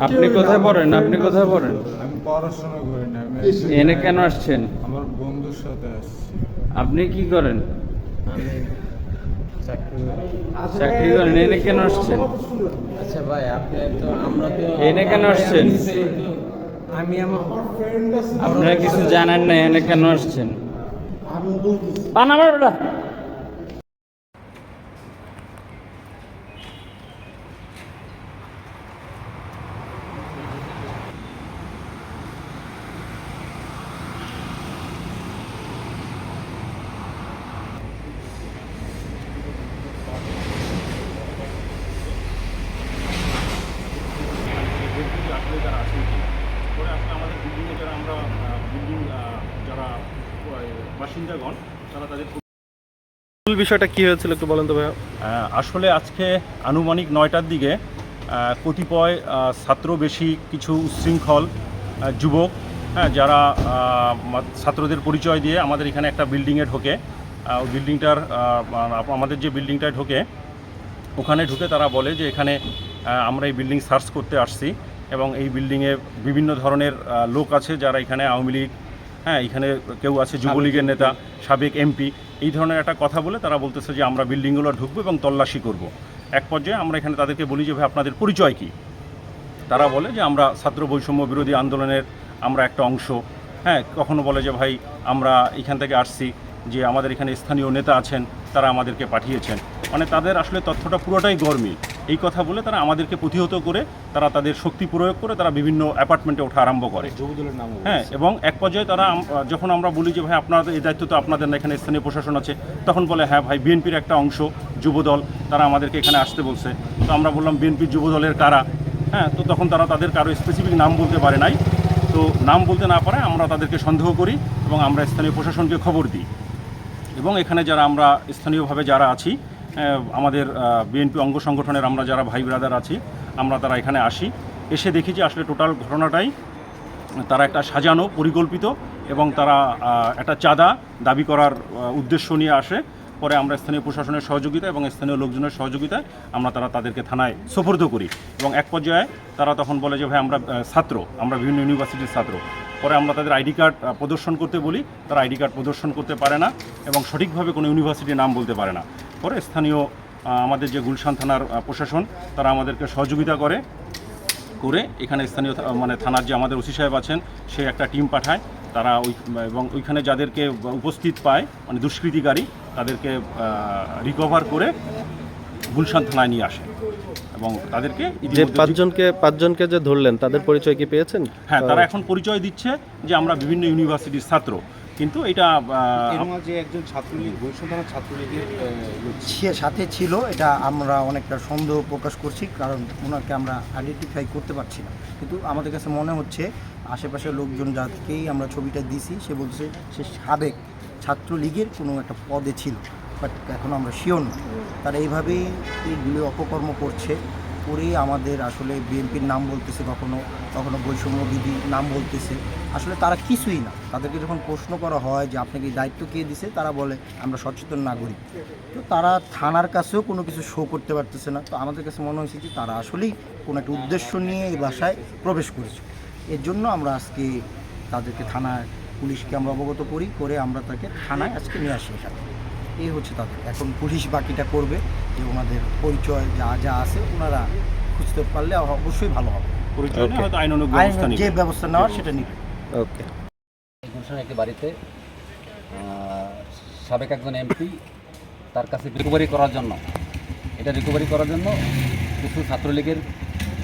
আপনি কোথায় পড়েন? আপনি কোথায় পড়েন? আমি পড়াশোনা করি না আমি এনে কেন আসছেন? আমার বন্ধুর সাথে আসছি। আপনি কি করেন? আমি চাকরি করি। চাকরি করেন এনে কেন আসছেন? আচ্ছা ভাই আপনি তো আমরা তো এনে কেন আসছেন? আমি আমার আপনারা কিছু জানেন না এনে কেন আসছেন? পান আমার বেটা আসলে যারা আছেন কি পরে আসলে আমাদের বিল্ডিংয়ে যারা আমরা বিল্ডিং যারা আহ, বাসিন্দাগণ তারা তাদের মূল বিষয়টা কি হয়েছিল একটু বলেন তো ভাইয়া। আসলে আজকে আনুমানিক নয়টার দিকে কতিপয় আহ, ছাত্র বেশি কিছু উচ্ছৃঙ্খল যুবক হ্যাঁ যারা ছাত্রদের পরিচয় দিয়ে আমাদের এখানে একটা বিল্ডিংয়ে ঢোকে বিল্ডিংটার আমাদের যে বিল্ডিংটায় ঢোকে ওখানে ঢুকে তারা বলে যে এখানে আমরা এই বিল্ডিং সার্চ করতে আসছি এবং এই বিল্ডিংয়ে বিভিন্ন ধরনের লোক আছে যারা এখানে আওয়ামী লীগ হ্যাঁ এখানে কেউ আছে যুবলীগের নেতা সাবেক এমপি এই ধরনের একটা কথা বলে তারা বলতেছে যে আমরা বিল্ডিংগুলো ঢুকবো এবং তল্লাশি করব। এক পর্যায়ে আমরা এখানে তাদেরকে বলি যে, ভাই, আপনাদের পরিচয় কী? তারা বলে যে, আমরা ছাত্র বৈষম্য বিরোধী আন্দোলনের আমরা একটা অংশ। হ্যাঁ কখনো বলে যে, ভাই, আমরা এখান থেকে আসছি যে, আমাদের এখানে স্থানীয় নেতা আছেন, তারা আমাদেরকে পাঠিয়েছেন। মানে তাদের আসলে তথ্যটা পুরোটাই গরমিল। এই কথা বলে তারা আমাদেরকে প্রতিহত করে তারা তাদের শক্তি প্রয়োগ করে তারা বিভিন্ন অ্যাপার্টমেন্টে ওঠা আরম্ভ করে। হ্যাঁ এবং এক পর্যায়ে তারা যখন আমরা বলি যে ভাই আপনাদের এই দায়িত্ব তো আপনাদের না এখানে স্থানীয় প্রশাসন আছে। তখন বলে হ্যাঁ ভাই বিএনপির একটা অংশ যুবদল তারা আমাদেরকে এখানে আসতে বলছে। তো আমরা বললাম বিএনপির যুবদলের কারা? হ্যাঁ তো তখন তারা তাদের কারও স্পেসিফিক নাম বলতে পারে নাই। তো নাম বলতে না পারে আমরা তাদেরকে সন্দেহ করি এবং আমরা স্থানীয় প্রশাসনকে খবর দিই। এবং এখানে যারা আমরা স্থানীয়ভাবে যারা আছি আমাদের বিএনপি অঙ্গ সংগঠনের আমরা যারা ভাই ব্রাদার আছি, আমরা তারা এখানে আসি। এসে দেখি যে আসলে টোটাল ঘটনাটাই তারা একটা সাজানো, পরিকল্পিত এবং তারা একটা চাঁদা দাবি করার উদ্দেশ্য নিয়ে আসে। পরে আমরা স্থানীয় প্রশাসনের সহযোগিতা এবং স্থানীয় লোকজনের সহযোগিতায় আমরা তারা তাদেরকে থানায় সোপর্দ করি এবং এক পর্যায়ে তারা তখন বলে যে, ভাই, আমরা ছাত্র, আমরা বিভিন্ন ইউনিভার্সিটির ছাত্র। পরে আমরা তাদের আইডি কার্ড প্রদর্শন করতে বলি। তারা আইডি কার্ড প্রদর্শন করতে পারে না এবং সঠিকভাবে কোনো ইউনিভার্সিটির নাম বলতে পারে না। পরে স্থানীয় আমাদের যে গুলশান থানার প্রশাসন তারা আমাদেরকে সহযোগিতা করে করে এখানে স্থানীয় মানে থানার যে আমাদের ওসি সাহেব আছেন সে একটা টিম পাঠায় তারা ওই এবং ওইখানে যাদেরকে উপস্থিত পায় মানে দুষ্কৃতিকারী তাদেরকে রিকভার করে গুলশান থানায় নিয়ে আসে এবং তাদেরকে যে পাঁচজনকে পাঁচজনকে যে ধরলেন তাদের পরিচয় কি পেয়েছেন? হ্যাঁ তারা এখন পরিচয় দিচ্ছে যে আমরা বিভিন্ন ইউনিভার্সিটির ছাত্র। কিন্তু এটা মাঝে একজন ছাত্রলীগ বৈষ্ণব ছাত্রলীগের সে সাথে ছিল এটা আমরা অনেকটা সন্দেহ প্রকাশ করছি কারণ ওনাকে আমরা আইডেন্টিফাই করতে পারছি না। কিন্তু আমাদের কাছে মনে হচ্ছে আশেপাশের লোকজন যাকেই আমরা ছবিটা দিছি সে বলছে সে সাবেক ছাত্রলীগের কোনো একটা পদে ছিল বাট এখন আমরা শিওর না। তারা এইভাবেই এইগুলি অপকর্ম করছে। করেই আমাদের আসলে বিএনপির নাম বলতেছে কখনো কখনো বৈষম্য বিধি নাম বলতেছে। আসলে তারা কিছুই না। তাদেরকে যখন প্রশ্ন করা হয় যে আপনাকে দায়িত্ব কে দিছে, তারা বলে, আমরা সচেতন নাগরিক। তো তারা থানার কাছেও কোনো কিছু শো করতে পারতেছে না। তো আমাদের কাছে মনে হয়েছে যে তারা আসলেই কোনো একটা উদ্দেশ্য নিয়ে এই বাসায় প্রবেশ করেছে। এর জন্য আমরা আজকে তাদেরকে থানায় পুলিশকে আমরা অবগত করি, করে আমরা তাকে থানায় আজকে নিয়ে আসি এখানে। এই হচ্ছে তাদের। এখন পুলিশ বাকিটা করবে। যে ওনাদের পরিচয় যা যা আছে ওনারা খুঁজতে পারলে অবশ্যই ভালো হবে। যে ব্যবস্থা নেওয়ার সেটা নিবে। ওকে গুলশানের একটি বাড়িতে সাবেক একজন এমপি তার কাছে রিকভারি করার জন্য এটা রিকভারি করার জন্য কিছু ছাত্রলীগের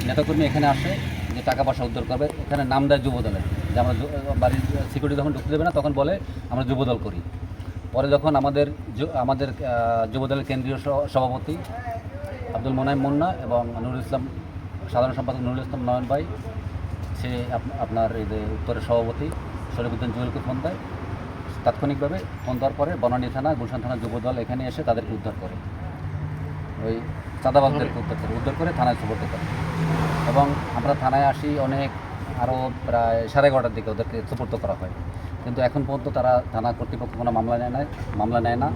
নেতাকর্মী এখানে আসে যে টাকা পয়সা উদ্ধার করবে। এখানে নাম দেয় যুবদলের। যে আমরা বাড়ির সিকিউরিটি যখন ঢুকতে দেবে না তখন বলে আমরা যুবদল করি। পরে যখন আমাদের আমাদের যুবদলের কেন্দ্রীয় সভাপতি আব্দুল মোনাইম মুন্না এবং নুরুল ইসলাম, সাধারণ সম্পাদক নুরুল ইসলাম নয়ন ভাই, সে আপ- আপনার এই যে উত্তরের সভাপতি শরীফুদ্দিন জুয়েলকে ফোন দেয়। তাৎক্ষণিকভাবে ফোন দেওয়ার পরে বনানী থানা, গুলশান থানা যুবদল এখানে এসে তাদেরকে উদ্ধার করে। ওই চাঁদাবাজদেরকে উদ্ধার করে উদ্ধার করে থানায় সুপর্দ করে। এবং আমরা থানায় আসি অনেক, আরও প্রায় সাড়ে এগারোটার দিকে ওদেরকে সুপর্দ করা হয়। কিন্তু এখন পর্যন্ত তারা থানা কর্তৃপক্ষ কোনো মামলা নেয় না মামলা নেয় না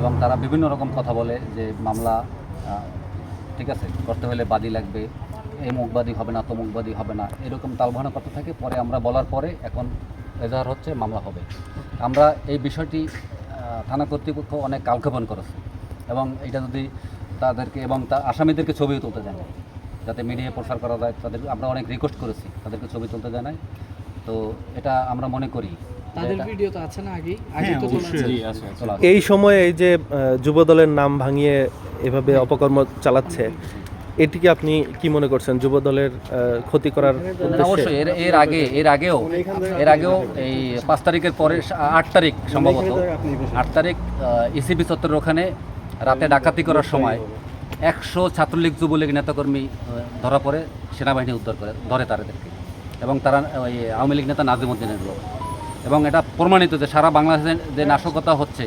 এবং তারা বিভিন্ন রকম কথা বলে যে মামলা ঠিক আছে, করতে হলে বাদী লাগবে, এই মুখবাদী হবে না তমুকবাদী হবে না, এরকম তালবাহানা করতে থাকে, পরে আমরা বলার পরে এখন এজাহার হচ্ছে, মামলা হবে। আমরা এই বিষয়টি থানা কর্তৃপক্ষ অনেক কালক্ষেপণ করেছে এবং এটা যদি তাদেরকে এবং তা আসামিদেরকে ছবিও তুলতে জানে যাতে মিডিয়ায় প্রচার করা যায়, তাদের আমরা অনেক রিকোয়েস্ট করেছি তাদেরকে ছবি তুলতে জানাই তো এটা আমরা মনে করি। তাদের ভিডিও তো আছে না আগে আগে তো। এই সময়ে এই যে যুবদলের নাম ভাঙিয়ে এভাবে অপকর্ম চালাচ্ছে এটিকে আপনি কি মনে করছেন? যুবদলের আহ, ক্ষতি করার অবশ্যই এর এর আগে এর আগেও এর আগেও এই পাঁচ তারিখের পরে আট তারিখ সম্ভবত। আট তারিখ ইসিবি চত্বরের ওখানে রাতে ডাকাতি করার সময় একশো ছাত্রলীগ যুবলীগ নেতাকর্মী ধরা পড়ে সেনাবাহিনী উদ্ধার করে ধরে তাদেরকে। এবং তারা ওই আওয়ামী লীগ নেতা নাজিমুদ্দিনের লোক এবং এটা প্রমাণিত যে সারা বাংলাদেশে যে নাশকতা হচ্ছে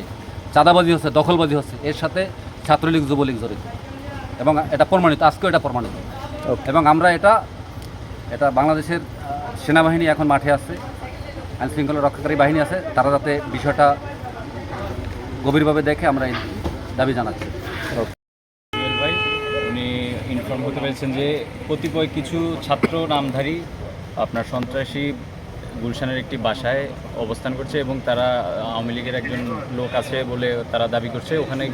চাঁদাবাজি হচ্ছে দখলবাজি হচ্ছে এর সাথে ছাত্রলীগ যুবলীগ জড়িত। এবং এটা প্রমাণিত আজকেও এটা প্রমাণিত। এবং আমরা এটা এটা বাংলাদেশের সেনাবাহিনী এখন মাঠে আছে আইন শৃঙ্খলা রক্ষাকারী বাহিনী আছে তারা যাতে বিষয়টা গভীরভাবে দেখে আমরা এই দাবি জানাচ্ছি। ভাই উনি ইনফর্ম হতে পেরেছেন যে কতিপয় কিছু ছাত্র নামধারী আপনার সন্ত্রাসী গুলশানের একটি বাসায় অবস্থান করছে এবং তারা আওয়ামী লীগের একজন লোক আছে বলে তারা দাবি করছে। ওখানে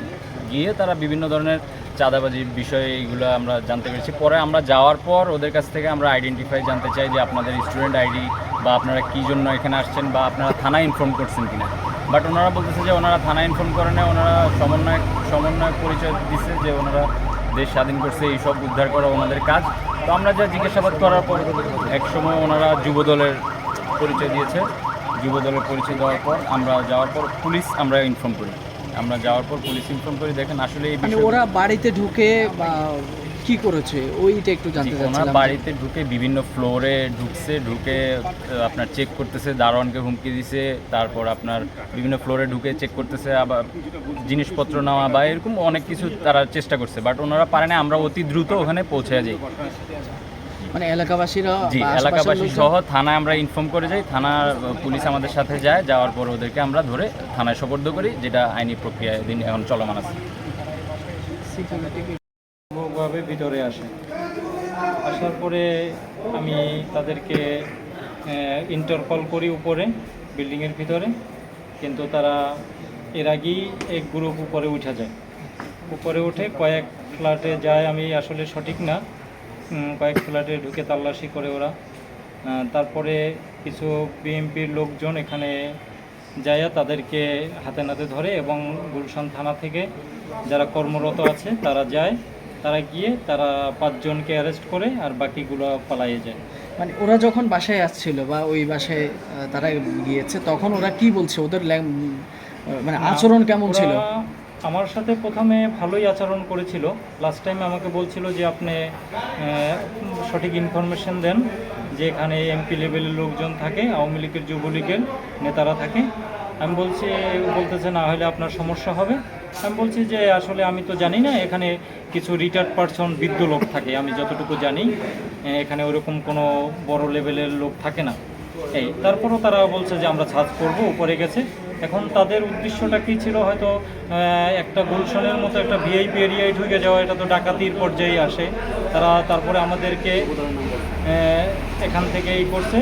গিয়ে তারা বিভিন্ন ধরনের চাঁদাবাজির বিষয়ে এইগুলো আমরা জানতে পেরেছি। পরে আমরা যাওয়ার পর ওদের কাছ থেকে আমরা আইডেন্টিফাই জানতে চাই যে আপনাদের স্টুডেন্ট আইডি বা আপনারা কী জন্য এখানে আসছেন বা আপনারা থানায় ইনফর্ম করছেন কিনা। বাট ওনারা বলতেছে যে ওনারা থানায় ইনফর্ম করে না ওনারা সমন্বয় সমন্বয় পরিচয় দিচ্ছে যে ওনারা দেশ স্বাধীন করছে এইসব উদ্ধার করা ওনাদের কাজ। তো আমরা যা জিজ্ঞাসাবাদ করার পর একসময় ওনারা যুবদলের পরিচয় দিয়েছে যুবদলের পরিচয় দেওয়ার পর আমরা যাওয়ার পর পুলিশ আমরা ইনফর্ম করি। আমরা যাওয়ার পর পুলিশ ইনফর্ম করি দেখেন আসলে এই মানে ওরা বাড়িতে ঢুকে কি করেছে? ওইটা একটু জানতে চাচ্ছিলাম। বাড়িতে ঢুকে বিভিন্ন ফ্লোরে ঢুকছে ঢুকে আপনার চেক করতেছে দারোয়ানকে হুমকি দিছে তারপর আপনার বিভিন্ন ফ্লোরে ঢুকে চেক করতেছে আবার জিনিসপত্র নেওয়া বা এরকম অনেক কিছু তারা চেষ্টা করছে বাট ওনারা পারে না আমরা অতি দ্রুত ওখানে পৌঁছে যাই। মানে এলাকাবাসীরা জি এলাকাবাসী সহ থানায় আমরা ইনফর্ম করে যাই। থানার পুলিশ আমাদের সাথে যায় যাওয়ার পর ওদেরকে আমরা ধরে থানায় সোপর্দ করি যেটা আইনি প্রক্রিয়ায় দিন এখন চলমান আছে। ভাবে ভিতরে আসে। আসার পরে আমি তাদেরকে ইন্টারকল করি উপরে বিল্ডিংয়ের ভিতরে কিন্তু তারা এর আগেই এক গ্রুপ উপরে উঠে যায়। উপরে উঠে কয়েক ফ্ল্যাটে যায় আমি আসলে সঠিক না। কয়েক ফ্ল্যাটে ঢুকে তল্লাশি করে ওরা। তারপরে কিছু বিএমপির লোকজন এখানে যাইয়া তাদেরকে হাতে নাতে ধরে এবং গুলশান থানা থেকে যারা কর্মরত আছে তারা যায়। তারা গিয়ে তারা পাঁচজনকে অ্যারেস্ট করে আর বাকিগুলো পালাইয়ে যায়। মানে ওরা যখন বাসায় আসছিল বা ওই বাসায় তারা গিয়েছে তখন ওরা কি বলছে? ওদের মানে আচরণ কেমন ছিল? আমার সাথে প্রথমে ভালোই আচরণ করেছিল। লাস্ট টাইম আমাকে বলছিল যে আপনি সঠিক ইনফরমেশন দেন যে এখানে এমপি লেভেলের লোকজন থাকে, আওয়ামী লীগের, যুবলীগের নেতারা থাকে। আমি বলছি বলতেছে, না হলে আপনার সমস্যা হবে। আমি বলছি যে, আসলে আমি তো জানি না, এখানে কিছু রিটায়ার্ড পারসন বৃদ্ধ লোক থাকে। আমি যতটুকু জানি এখানে ওরকম কোনো বড় লেভেলের লোক থাকে না। এই, তারপরও তারা বলছে যে, আমরা ছাদ করব, উপরে গেছে। এখন তাদের উদ্দেশ্যটা কী ছিল? হয়তো একটা গুলশনের মতো একটা ভিআইপি এরিয়ায় ঢুকে যাওয়া, এটা তো ডাকাতির পর্যায়ে আসে। তারা তারপরে আমাদেরকে এখান থেকে এই করছে।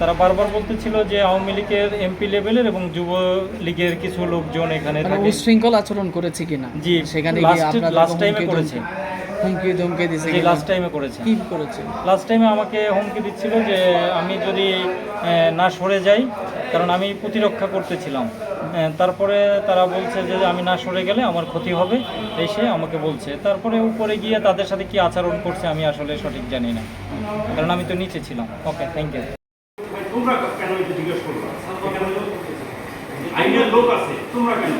তারা বারবার বলতেছিল যে আওয়ামী লীগের এমপি লেভেলের এবং যুব লীগের কিছু লোকজন এখানে মানে থাকে। উশৃঙ্খল আচরণ করেছে কিনা? জি, সেখানে এ হুমকি করেছে। হুমকি ধমকি যে কিনা? লাস্ট টাইমে করেছে। কি করেছে? লাস্ট টাইমে আমাকে হুমকি দিচ্ছিল যে আমি যদি না সরে যাই কারণ আমি প্রতিরক্ষা করতেছিলাম। তারপরে তারা বলছে যে আমি না সরে গেলে আমার ক্ষতি হবে এসে আমাকে বলছে। তারপরে উপরে গিয়ে তাদের সাথে কি আচরণ করছে আমি আসলে সঠিক জানি না। কারণ আমি তো নিচে ছিলাম। ওকে থ্যাংক ইউ তোমরা কেন এটা জিজ্ঞেস করবা? আইনের লোক আছে তোমরা কেন?